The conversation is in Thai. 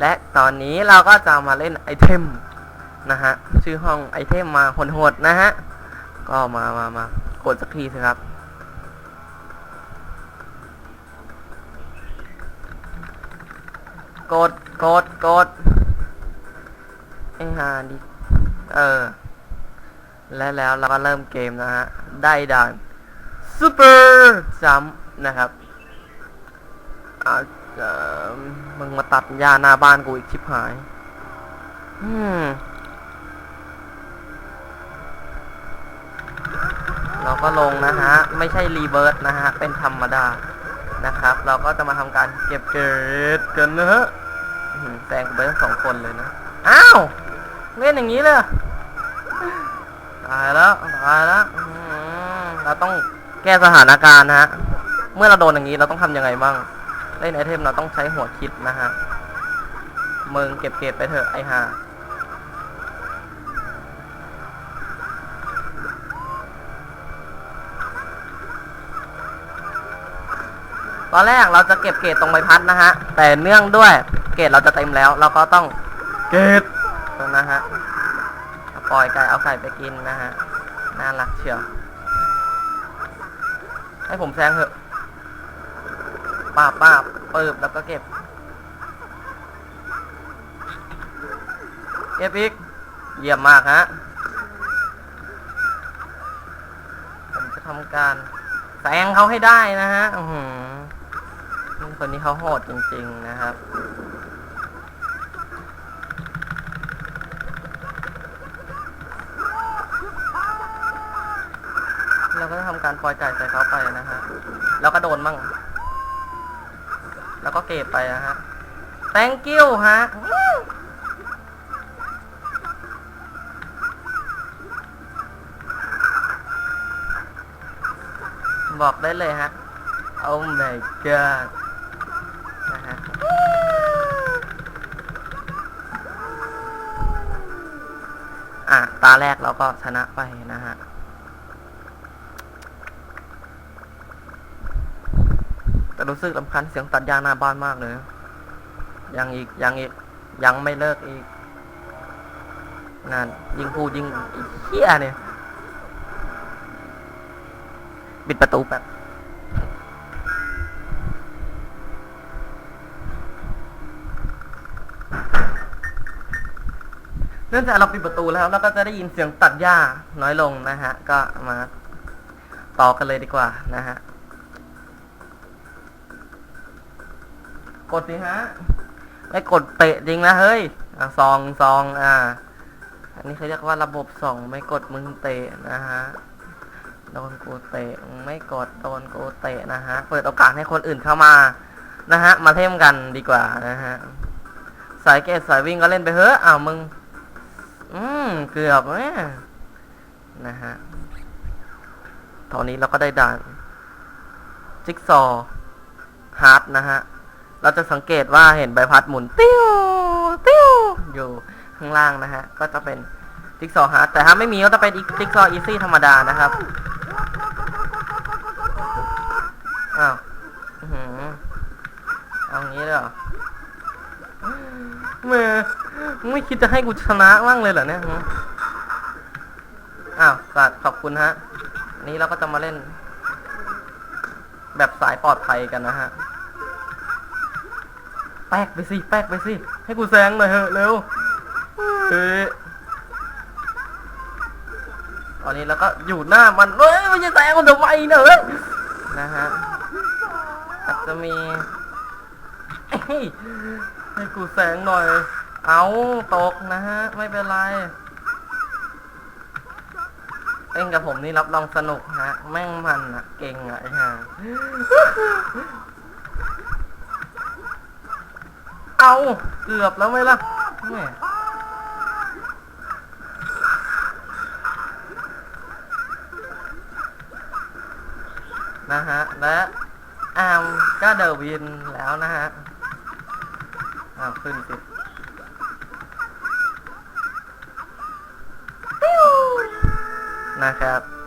และตอนนี้เราก็จะมาเล่นไอเทมนะฮะ ชื่อห้องไอเทมมาโหดๆนะฮะ ก็มามามากดสักทีสิครับ กดกดกดไอฮาดิเออ และแล้วเราก็เริ่มเกมนะฮะ ได้ด่านซูเปอร์จัมนะครับอ่า มึงมาตัดหญ้าหน้าบ้านกูอีกชิบหาย อืมเราก็ลงนะฮะ ไม่ใช่รีเบิร์ตนะฮะ เป็นธรรมดา นะครับ เราก็จะมาทำการเก็บเกรดกันนะฮะอื้อหือแซงไปทั้งสองคนเลยนะ อ้าว เล่นอย่างนี้เลยเหรอตายแล้วตายแล้วอื้อหือเราต้องแก้สถานการณ์นะฮะ เมื่อเราโดนอย่างนี้เราต้องทำยังไงบ้าง เล่นไอเทมเราต้องใช้หัวคิดนะฮะมึงเก็บเกรดไปเถอะไอห่าตอนแรกเราจะเก็บเกรดตรงใบพัดนะฮะ แต่เนื่องด้วยเกรดเราจะเต็มแล้ว เราก็ต้องเกรดนะฮะปล่อยไก่เอาไก่ไปกินนะฮะ น่ารักเชียว ให้ผมแซงเถอะป้าป้า เปิบแล้วก็เก็บ เก็บอีก เยี่ยมมากฮะ ผมจะทำการแซงเขาให้ได้นะฮะอือหือคนนี้เขาโหดจริง ๆ นะครับเราก็จะทำการปล่อยไก่ใส่เขาไปนะฮะ แล้วก็โดนมั่ง แล้วก็เก็บไปนะฮะ thank you ฮะบอกได้เลยฮะ Oh my god นะฮะอะ ตาแรกเราก็ชนะไปนะฮะ แต่ รู้สึกลำคัญเสียงตัดยางหน้าบ้านมากเลย ยังอีกยังอีกยังไม่เลิกอีกงานยิงพูดยิงเฮียเนี่ย ปิดประตูแป๊บเนื่องจากเราปิดประตูแล้วเราก็จะได้ยินเสียงตัดหญ้าน้อยลงนะฮะ ก็มาต่อกันเลยดีกว่านะฮะ กดสิฮะไม่กดเตะจริงนะเฮ้ยอะซองซองอ่า อันนี้เขาเรียกว่าระบบส่องไม่กดมึงเตะนะฮะโดนกูเตะไม่กดโดนกูเตะนะฮะเปิดโอกาสให้คนอื่นเข้ามานะฮะ มาเท่มกันดีกว่านะฮะสายเกตสายวิ่งก็เล่นไปเฮ้ออ้าวมึง อืมเกือบแม่นะฮะตอนนี้เราก็ได้ด่าน จิ๊กซอฮาร์ดนะฮะ เราจะสังเกตว่าเห็นใบพัดหมุนติ้วติ้วอยู่ข้างล่างนะฮะ ก็จะเป็นจิ๊กซอว์ฮาร์ดแต่ถ้าไม่มีก็จะเป็นจิ๊กซอว์อีซี่ธรรมดานะครับอ้าวอื้อหือเอางี้เลยเหรอเมื่อมึงไม่คิดจะให้กูชนะบ้างเลยเหรอเนี่ยอ้าวสัตว์ขอบคุณฮะ นี้เราก็จะมาเล่น แบบสายปลอดภัยกันนะฮะ แป๊กไปสิแป๊กไปสิ ให้กูแซงหน่อยเถอะเร็วเฮ้ยตอนนี้เราก็อยู่หน้ามันเฮ้ยไม่ใช่แซงมันทำไมเนอะนะฮะอาจจะมีให้กูแซงหน่อย เอาตกนะฮะ ไม่เป็นไรเล่นกับผมนี่รับรองสนุกฮะ แม่งมันอะเก่งอะไอ้ห่า เอาเกือบแล้วไหมล่ะแม่นะฮะ และอามก็เดวินแล้วนะฮะอ้าวขึ้นสินะครับ